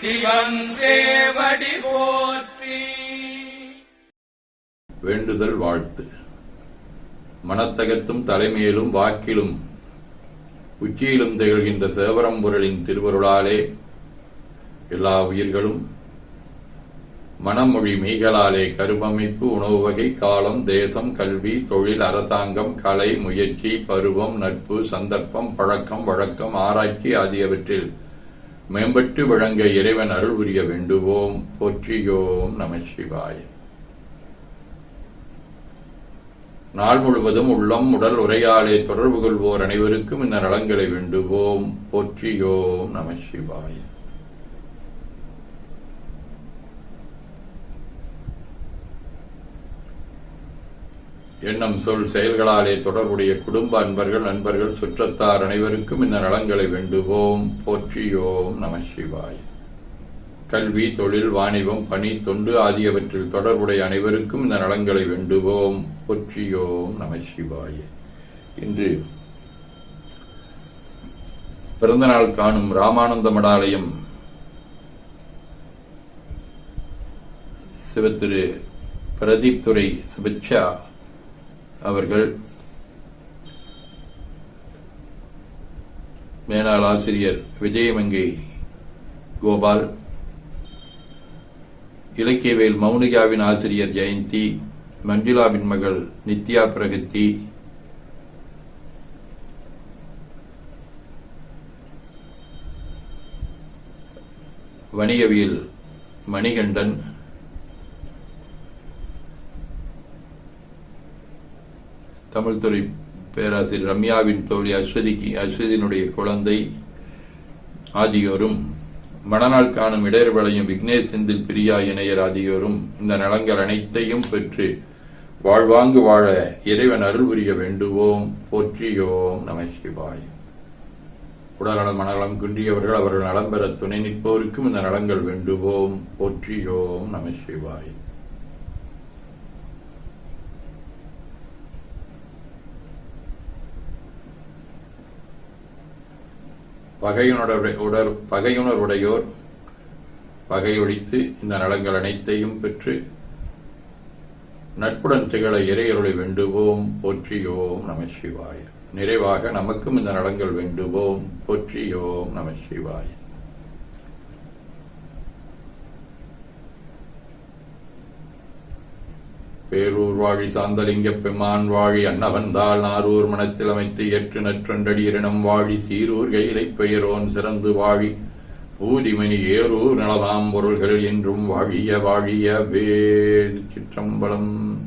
சிவன் போற்றி. வேண்டுதல் வாழ்த்து. மனத்தகத்தும் தலைமையிலும் வாக்கிலும் உச்சியிலும் திகழ்கின்ற சேவரம்பொருளின் திருவருளாலே எல்லா உயிர்களும் மனமொழி மீகலாலே கருவமைப்பு உணவு வகை காலம் தேசம் கல்வி தொழில் அரசாங்கம் கலை முயற்சி பருவம் நட்பு சந்தர்ப்பம் பழக்கம் வழக்கம் ஆராய்ச்சி ஆகியவற்றில் மேம்பட்டு வழங்க இறைவன் அருள் புரிய வேண்டுவோம். போற்றியோம் நம சிவாய. நாள் முழுவதும் உள்ளம் உடல் உரையாலே தொடர்பு கொள்வோர் அனைவருக்கும் இந்த நலங்களை வேண்டுவோம். போற்றியோம் நம சிவாய. எண்ணம் சொல் செயல்களாலே தொடர்புடைய குடும்ப அன்பர்கள் நண்பர்கள் சுற்றத்தார் அனைவருக்கும் இந்த நலங்களை வேண்டுவோம். போற்றியோம் நம சிவாய். கல்வி தொழில் வாணிபம் பணி தொண்டு ஆகியவற்றில் தொடர்புடைய அனைவருக்கும் இந்த நலங்களை வேண்டுவோம். போற்றியோம் நம சிவாய. இன்று பிறந்தநாள் காணும் ராமானந்த மடாலயம் சிவத்திரு பிரதீப் துறை சுபிச்சா அவர்கள் மேலாள் ஆசிரியர் விஜயமங்கை கோபால் இலக்கியவேல் மௌனிகாவின் ஆசிரியர் ஜெயந்தி மஞ்சுளாவின் மகள் நித்யா பிரகத்தி வணிகவியல் மணிகண்டன் தமிழ்துறை பேராசிரியர் ரம்யாவின் தோழி அஸ்வதிக்கு அஸ்வதியினுடைய குழந்தை ஆகியோரும் மணநாள் காணும் இடையர் விக்னேஷ் செந்தில் பிரியா இணையர் ஆகியோரும் இந்த நலங்கள் அனைத்தையும் பெற்று வாழ்வாங்கு வாழ இறைவன் அருள் புரிய வேண்டுவோம். போற்றியோம் நம சிவாய். உடல்நலம் மனநலம் குன்றியவர்கள் அவர்கள் நலம் பெற துணை நிற்போருக்கும் இந்த நலங்கள் வேண்டுவோம். போற்றியோம் நம சிவாய். பகையுணர் உடர் பகையுணர்வுடையோர் பகையொழித்து இந்த நலங்கள் அனைத்தையும் பெற்று நட்புடன் திகழ இறையருளை வேண்டுவோம் போற்றியோம் நம சிவாய. நிறைவாக நமக்கும் இந்த நலங்கள் வேண்டுவோம் போற்றியோம் நம சிவாய. பேரூர் வாழி சாந்தலிங்க பெம்மான் வாழி அன்னவந்தாள் நாரூர் மனத்தில் அமைத்து ஏற்று நற்றண்டடி இரணம் வாழி சீரூர் கையிலை பெயரோன் சிறந்து வாழி. பூதிமணி ஏரூர் நலவாம் பொருள்கள் என்றும் வாழிய வாழிய வேல் சிற்றம்பலம்.